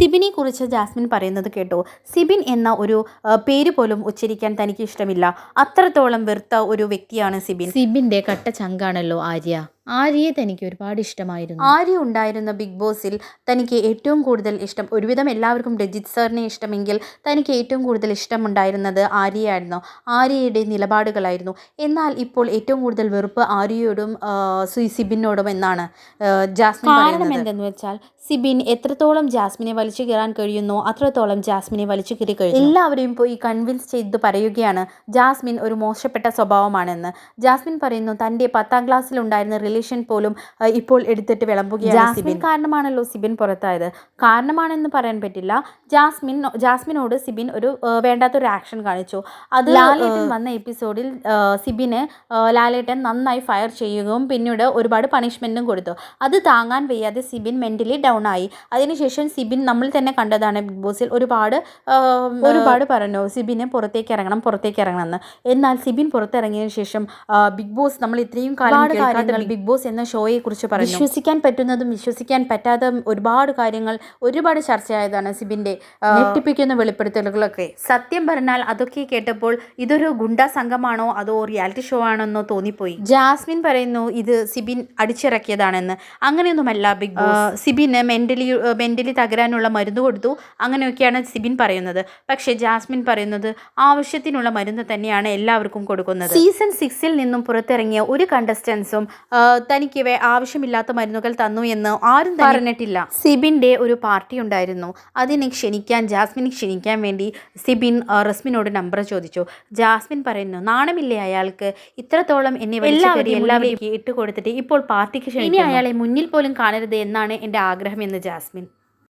സിബിനെ കുറിച്ച് ജാസ്മിൻ പറയുന്നത് കേട്ടോ. സിബിൻ എന്ന ഒരു പേര് പോലും ഉച്ചരിക്കാൻ തനിക്ക് ഇഷ്ടമില്ല അത്രത്തോളം വെറുത്ത ഒരു വ്യക്തിയാണ് സിബിൻ. സിബിന്റെ കട്ട ചങ്കാണല്ലോ ആര്യ. ആര്യയെ തനിക്ക് ഒരുപാട് ഇഷ്ടമായിരുന്നു. ആര്യ ഉണ്ടായിരുന്ന ബിഗ് ബോസിൽ തനിക്ക് ഏറ്റവും കൂടുതൽ ഇഷ്ടം ഒരുവിധം എല്ലാവർക്കും രജിത് സാറിനെ ഇഷ്ടമെങ്കിൽ തനിക്ക് ഏറ്റവും കൂടുതൽ ഇഷ്ടമുണ്ടായിരുന്നത് ആര്യയായിരുന്നു. ആര്യയുടെ നിലപാടുകളായിരുന്നു. എന്നാൽ ഇപ്പോൾ ഏറ്റവും കൂടുതൽ വെറുപ്പ് ആര്യയോടും സിബിനോടും എന്നാണ് ജാസ്മിൻ കാരണം പറയുന്നത്. എന്തെന്ന് വെച്ചാൽ സിബിൻ എത്രത്തോളം ജാസ്മിനെ വലിച്ചു കീറാൻ കഴിയുന്നോ അത്രത്തോളം ജാസ്മിനെ വലിച്ചു കീറി കഴിയും എല്ലാവരെയും പോയി കൺവിൻസ് ചെയ്ത് പറയുകയാണ് ജാസ്മിൻ ഒരു മോശപ്പെട്ട സ്വഭാവമാണെന്ന്. ജാസ്മിൻ പറയുന്നു തന്റെ പത്താം ക്ലാസ്സിൽ ഉണ്ടായിരുന്ന റിലേഷൻ പോലും ഇപ്പോൾ എടുത്തിട്ട് വിളമ്പുകയാണ് സിബിൻ. കാരണമാണല്ലോ സിബിൻ പുറത്തായത്. കാരണമാണെന്ന് പറയാൻ പറ്റില്ല. ജാസ്മിൻ ജാസ്മിനോട് സിബിൻ ഒരു വേണ്ടാത്തൊരു ആക്ഷൻ കാണിച്ചു. അത് ലാലേട്ടൻ വന്ന എപ്പിസോഡിൽ സിബിന് ലാലേട്ടൻ നന്നായി ഫയർ ചെയ്യുകയും പിന്നീട് ഒരുപാട് പണിഷ്മെന്റും കൊടുത്തു. അത് താങ്ങാൻ വയ്യാതെ സിബിൻ മെന്റലി ഡൗൺ ആയി. അതിനുശേഷം സിബിൻ നമ്മൾ തന്നെ കണ്ടതാണ് ബിഗ് ബോസിൽ ഒരുപാട് ഒരുപാട് പറഞ്ഞു സിബിനെ പുറത്തേക്ക് ഇറങ്ങണം പുറത്തേക്ക് ഇറങ്ങണം എന്ന്. എന്നാൽ സിബിൻ പുറത്തിറങ്ങിയതിനു ശേഷം ബിഗ് ബോസ് നമ്മൾ ഇത്രയും കാലം കാര്യങ്ങൾ ബിഗ് ബോസ് എന്ന ഷോയെ കുറിച്ച് പറഞ്ഞു വിശ്വസിക്കാൻ പറ്റുന്നതും വിശ്വസിക്കാൻ പറ്റാത്ത ഒരുപാട് കാര്യങ്ങൾ ഒരുപാട് ചർച്ചയായതാണ് സിബിന്റെ ഞെട്ടിപ്പിക്കുന്ന വെളിപ്പെടുത്തലുകളൊക്കെ. സത്യം പറഞ്ഞാൽ അതൊക്കെ കേട്ടപ്പോൾ ഇതൊരു ഗുണ്ട സംഘമാണോ അതോ റിയാലിറ്റി ഷോ ആണെന്നോ തോന്നിപ്പോയി. ജാസ്മിൻ പറയുന്നു ഇത് സിബിൻ അടിച്ചിറക്കിയതാണെന്ന്. അങ്ങനെയൊന്നുമല്ല ബിഗ് ബോസ്. സിബിന് മെന്റലി മെന്റലി തകരാനുള്ള മരുന്ന് കൊടുത്തു. അങ്ങനെയൊക്കെയാണ് സിബിൻ പറയുന്നത്. പക്ഷേ ജാസ്മിൻ പറയുന്നത് ആവശ്യത്തിനുള്ള മരുന്ന് തന്നെയാണ് എല്ലാവർക്കും കൊടുക്കുന്നത്. സീസൺ സിക്സിൽ നിന്നും പുറത്തിറങ്ങിയ ഒരു കണ്ടസ്റ്റൻസും തനിക്ക് ആവശ്യമില്ലാത്ത മരുന്നുകൾ തന്നു എന്ന് ആരും പറഞ്ഞിട്ടില്ല. സിബിന്റെ ഒരു പാർട്ടി ഉണ്ടായിരുന്നു. അതിനെ ക്ഷണിക്കാൻ ജാസ്മിനെ ക്ഷണിക്കാൻ വേണ്ടി സിബിൻ റസ്മിനോട് നമ്പർ ചോദിച്ചു. ജാസ്മിൻ പറയുന്നു നാണമില്ലേ അയാൾക്ക്? ഇത്രത്തോളം എന്നെ എല്ലാവരും എല്ലാവരെയും ഇട്ട് കൊടുത്തിട്ട് ഇപ്പോൾ പാർട്ടിക്ക് ക്ഷണിക്കുന്നു. ഇനി അയാളെ മുന്നിൽ പോലും കാണരുത് എന്നാണ് എന്റെ ആഗ്രഹം എന്ന് ജാസ്മിൻ.